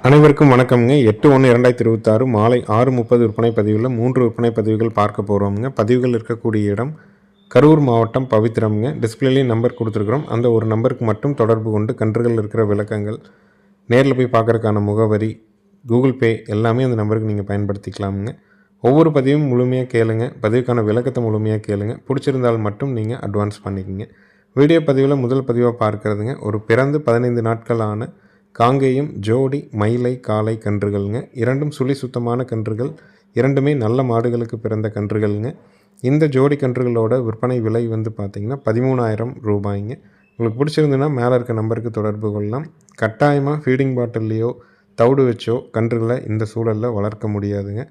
அனைவருக்கும் வணக்கம்ங்க. எட்டு ஒன்று இரண்டாயிரத்தி இருபத்தாறு மாலை ஆறு முப்பது விற்பனை பதிவில் மூன்று விற்பனை பதிவுகள் பார்க்க போகிறோம்ங்க பதிவுகள் இருக்கக்கூடிய இடம் கரூர் மாவட்டம் பவித்திரம்ங்க டிஸ்பிளேலேயும் நம்பர் கொடுத்துருக்குறோம். அந்த ஒரு நம்பருக்கு மட்டும் தொடர்பு கொண்டு கன்றுகள் இருக்கிற விளக்கங்கள் நேரில் போய் பார்க்கறதுக்கான முகவரி கூகுள் பே எல்லாமே அந்த நம்பருக்கு நீங்கள் பயன்படுத்திக்கலாமுங்க. ஒவ்வொரு பதிவும் முழுமையாக கேளுங்க. பதிவுக்கான விளக்கத்தை முழுமையாக கேளுங்க. பிடிச்சிருந்தால் மட்டும் நீங்கள் அட்வான்ஸ் பண்ணிக்கோங்க. வீடியோ பதிவில் முதல் பதிவாக பார்க்கறதுங்க. ஒரு பிறந்து பதினைந்து நாட்களான காங்கேயம் ஜோடி மயிலை காளை கன்றுகள்ங்க. இரண்டும் சுழி சுத்தமான கன்றுகள். இரண்டுமே நல்ல மாடுகளுக்கு பிறந்த கன்றுகள்ங்க. இந்த ஜோடி கன்றுகளோட விற்பனை விலை வந்து பார்த்திங்கன்னா பதிமூணாயிரம் ரூபாய்ங்க. உங்களுக்கு பிடிச்சிருந்துன்னா மேலே இருக்க நம்பருக்கு தொடர்பு கொள்ளலாம். கட்டாயமாக ஃபீடிங் பாட்டில்லையோ தவிடு வச்சோ கன்றுகளை இந்த சூழலில் வளர்க்க முடியாதுங்க.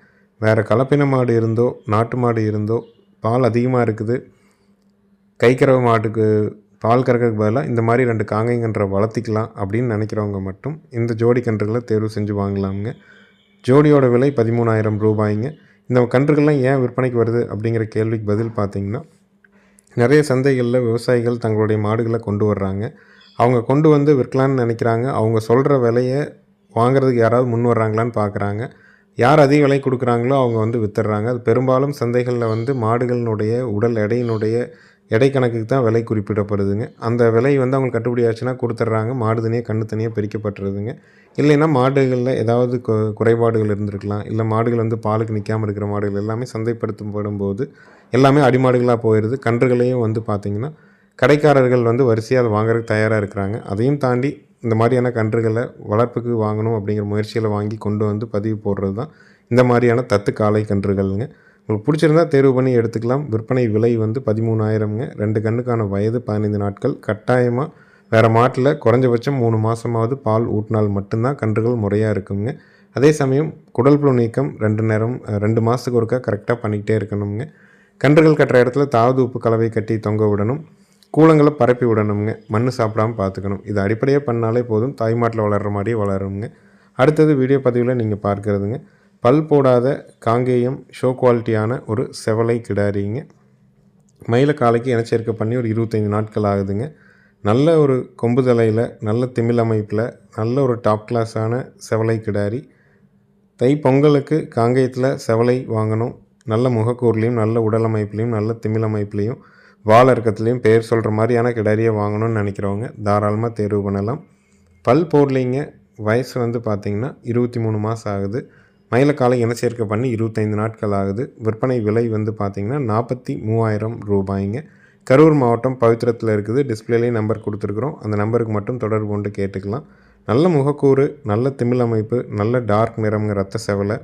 வேறு கலப்பின மாடு இருந்தோ நாட்டு மாடு இருந்தோ பால் அதிகமாக இருக்குது. கைக்கறவை மாட்டுக்கு பால் கறக்கிறதுக்கு பதிலாக இந்த மாதிரி ரெண்டு காங்கைங்கன்றை வளர்த்திக்கலாம் அப்படின்னு நினைக்கிறவங்க மட்டும் இந்த ஜோடி கன்றுகளை தேர்வு செஞ்சு வாங்கலாமுங்க. ஜோடியோட விலை பதிமூணாயிரம் ரூபாய்ங்க. இந்த கன்றுகள்லாம் ஏன் விற்பனைக்கு வருது அப்படிங்கிற கேள்விக்கு பதில் பார்த்திங்கன்னா நிறைய சந்தைகளில் விவசாயிகள் தங்களுடைய மாடுகளை கொண்டு வர்றாங்க. அவங்க கொண்டு வந்து விற்கலான்னு நினைக்கிறாங்க. அவங்க சொல்கிற விலையை வாங்குறதுக்கு யாராவது முன் வர்றாங்களான்னு பார்க்குறாங்க. யார் அதிக விலை கொடுக்குறாங்களோ அவங்க வந்து வித்துடுறாங்க. அது பெரும்பாலும் சந்தைகளில் வந்து மாடுகளினுடைய உடல் எடையினுடைய எடை கணக்குக்கு தான் விலை குறிப்பிடப்படுதுங்க. அந்த விலை வந்து அவங்களுக்கு கட்டுப்படி ஆச்சுன்னா கொடுத்துட்றாங்க. மாடு தனியாக கண்ணு தனியாக பிரிக்கப்பட்டுருதுங்க. இல்லைன்னா மாடுகளில் ஏதாவது குறைபாடுகள் இருந்திருக்கலாம். இல்லை மாடுகள் வந்து பாலுக்கு நிற்காமல் இருக்கிற மாடுகள் எல்லாமே சந்தைப்படுத்தப்படும் போது எல்லாமே அடிமாடுகளாக போயிடுது கன்றுகளையும் வந்து பார்த்திங்கன்னா கடைக்காரர்கள் வந்து வரிசையாக அதை வாங்குறதுக்கு தயாராக இருக்கிறாங்க. அதையும் தாண்டி இந்த மாதிரியான கன்றுகளை வளர்ப்புக்கு வாங்கணும் அப்படிங்கிற முயற்சியில் வாங்கி கொண்டு வந்து பதிவு போடுறது தான் இந்த மாதிரியான தத்து காளை கன்றுகள்ங்க. உங்களுக்கு பிடிச்சிருந்தா தேர்வு பண்ணி எடுத்துக்கலாம். விற்பனை விலை வந்து பதிமூணாயிரம்ங்க. ரெண்டு கண்ணுக்கான வயது பதினைந்து நாட்கள். கட்டாயமாக வேறு மாட்டில் குறைஞ்சபட்சம் மூணு மாதமாவது பால் ஊட்டினால் மட்டும்தான் கன்றுகள் முறையாக இருக்குங்க. அதே சமயம் குடல் புழு நீக்கம் ரெண்டு நேரம் ரெண்டு மாதத்துக்கு ஒருக்கா கரெக்டாக பண்ணிக்கிட்டே இருக்கணுங்க கன்றுகள் கட்டுற இடத்துல தாவது உப்பு கலவை கட்டி தொங்க விடணும். கூலங்களை பரப்பி விடணுங்க மண் சாப்பிடாம பார்த்துக்கணும் இது அடிப்படையாக பண்ணாலே போதும். தாய்மாட்டில் வளர்கிற மாதிரியே வளருங்க அடுத்தது வீடியோ பதிவில் நீங்கள் பார்க்குறதுங்க. பல் போடாத காங்கேயம் ஷோ குவாலிட்டியான ஒரு செவலை கிடாரிங்க. மயில காலைக்கு இனச்சேர்க்கை பண்ணி ஒரு இருபத்தைந்து நாட்கள் ஆகுதுங்க. நல்ல ஒரு கொம்பு தலையில் நல்ல திமிழ் அமைப்பில் நல்ல ஒரு டாப் கிளாஸான செவலை கிடாரி. தை பொங்கலுக்கு காங்கேயத்தில் செவலை வாங்கணும். நல்ல முகக்கூர்லேயும் நல்ல உடல் அமைப்புலேயும் நல்ல திமிழ் அமைப்புலேயும் வால் இறக்கத்துலேயும் பேர் சொல்கிற மாதிரியான கிடாரியை வாங்கணும்னு நினைக்கிறவங்க தாராளமாக தேர்வு பண்ணலாம். பல் போடலிங்க. வயசு வந்து பார்த்திங்கன்னா இருபத்தி மூணு மாதம் ஆகுது. மயிலக்காலை இனச்சேர்க்கை பண்ணி இருபத்தைந்து நாட்கள் ஆகுது விற்பனை விலை வந்து பார்த்திங்கன்னா நாற்பத்தி மூவாயிரம் ரூபாய்ங்க. கரூர் மாவட்டம் பவித்திரத்தில் இருக்குது. டிஸ்பிளேலேயே நம்பர் கொடுத்துருக்குறோம். அந்த நம்பருக்கு மட்டும் தொடர்பு கொண்டு கேட்டுக்கலாம். நல்ல முகக்கூறு நல்ல திமிழ் அமைப்பு நல்ல டார்க் நிறம்ங்க ரத்த செவலை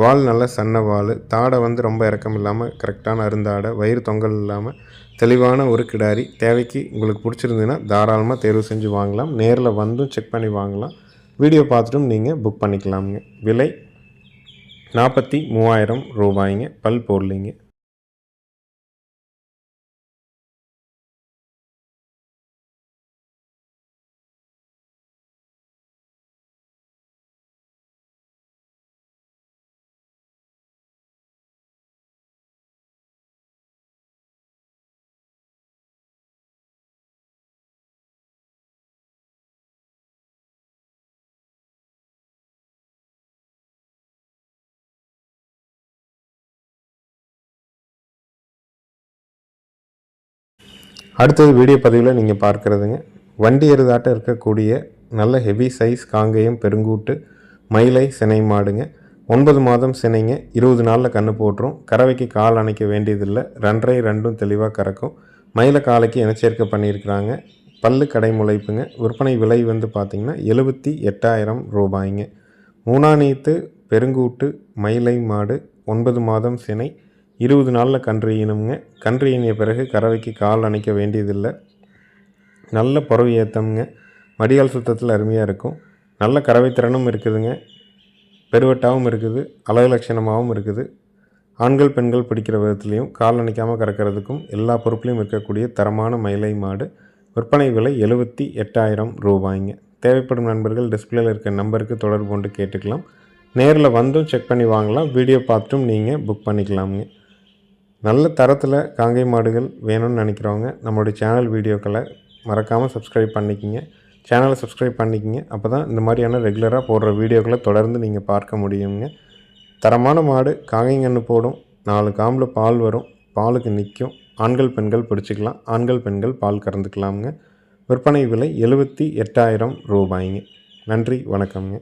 வால் நல்ல சன்ன வால் தாடை வந்து ரொம்ப இறக்கம் இல்லாமல் கரெக்டான அருந்தாடை வயிறு தொங்கல் இல்லாமல் தெளிவான ஒரு கிடாரி. தேவைக்கு உங்களுக்கு பிடிச்சிருந்ததுன்னா தாராளமாக தேர்வு செஞ்சு வாங்கலாம். நேரில் வந்தும் செக் பண்ணி வாங்கலாம். வீடியோ பார்த்துட்டும் நீங்கள் புக் பண்ணிக்கலாமுங்க. விலை நாற்பத்தி மூவாயிரம் ரூபாய்ங்க பல் போடலிங்க. அடுத்தது வீடியோ பதிவில் நீங்கள் பார்க்குறதுங்க. வண்டி எருதாட்டம் இருக்கக்கூடிய நல்ல ஹெவி சைஸ் காங்கேயம் பெருங்கூட்டு மயிலை சினை மாடுங்க. ஒன்பது மாதம் சினைங்க. இருபது நாளில் கன்று போட்டுரும். கறவைக்கு கால் அணைக்க வேண்டியதில்லை. ரெண்டரை ரெண்டும் தெளிவாக கறக்கும். மயில காலைக்கு இனச்சேர்க்கை பண்ணியிருக்கிறாங்க. பல்லு கடை முளைப்புங்க. விற்பனை விலை வந்து பார்த்திங்கன்னா எழுபத்தி எட்டாயிரம் ரூபாய்ங்க. மூணாநீத்து பெருங்கூட்டு மயிலை மாடு ஒன்பது மாதம் சினை இருபது நாளில் கன்று ஈனுங்க கன்று ஈனிய பிறகு கறவைக்கு கால் அணைக்க வேண்டியதில்லை. நல்ல புறவு ஏற்றமுங்க மடியால் சுத்தத்தில் அருமையாக இருக்கும். நல்ல கறவை திறனும் இருக்குதுங்க. பெருவட்டாகவும் இருக்குது. அழகு லட்சணமாகவும் இருக்குது. ஆண்கள் பெண்கள் பிடிக்கிற விதத்துலேயும் கால் அணைக்காமல் கறக்கிறதுக்கும் எல்லா பொறுப்புலேயும் இருக்கக்கூடிய தரமான மயிலை மாடு. விற்பனை விலை எழுபத்தி எட்டாயிரம் ரூபாய்ங்க. தேவைப்படும் நண்பர்கள் டிஸ்பிளேயில் இருக்க நம்பருக்கு தொடர்பு கொண்டு கேட்டுக்கலாம். நேரில் வந்தும் செக் பண்ணி வாங்கலாம். வீடியோ பார்த்தும் நீங்கள் புக் பண்ணிக்கலாமுங்க. நல்ல தரத்தில் காங்கை மாடுகள் வேணும்னு நினைக்கிறவங்க நம்மளுடைய சேனல் வீடியோக்களை மறக்காமல் சப்ஸ்கிரைப் பண்ணிக்கிங்க. சேனலை சப்ஸ்கிரைப் பண்ணிக்கிங்க. அப்போ தான் இந்த மாதிரியான ரெகுலராக போடுற வீடியோக்களை தொடர்ந்து நீங்கள் பார்க்க முடியுங்க. தரமான மாடு காங்கைங்கன்று போடும். நாலு காம்பில் பால் வரும். பாலுக்கு நிற்கும் ஆண்கள் பெண்கள் பிடிச்சிக்கலாம். ஆண்கள் பெண்கள் பால் கறந்துக்கலாமுங்க. விற்பனை விலை எழுபத்தி எட்டாயிரம் ரூபாய்ங்க. நன்றி வணக்கம்ங்க.